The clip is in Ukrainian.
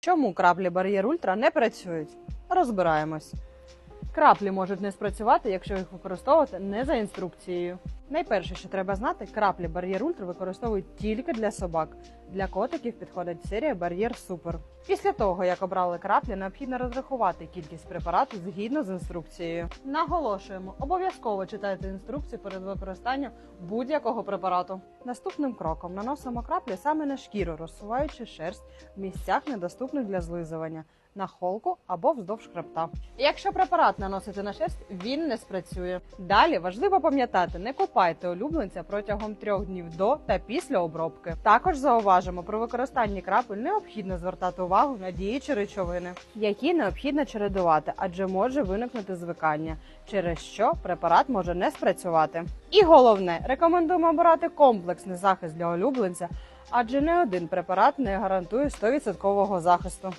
Чому краплі бар'єр ультра не працюють? Розбираємось. Краплі можуть не спрацювати, якщо їх використовувати не за інструкцією. Найперше, що треба знати, краплі бар'єр ультра використовують тільки для собак. Для котиків підходить серія бар'єр супер. Після того, як обрали краплі, необхідно розрахувати кількість препарату згідно з інструкцією. Наголошуємо, обов'язково читайте інструкцію перед використанням будь-якого препарату. Наступним кроком наносимо краплі саме на шкіру, розсуваючи шерсть в місцях, недоступних для злизування, на холку або вздовж хребта. Якщо препарат наносити на шерсть, він не спрацює. Далі важливо пам'ятати, не купайте улюбленця протягом трьох днів до та після обробки. Також зауважимо, при використанні крапель необхідно звертати увагу на діючі речовини, які необхідно чередувати, адже може виникнути звикання, через що препарат може не спрацювати. І головне, рекомендуємо обирати комплексний захист для улюбленця, адже не один препарат не гарантує 100% захисту.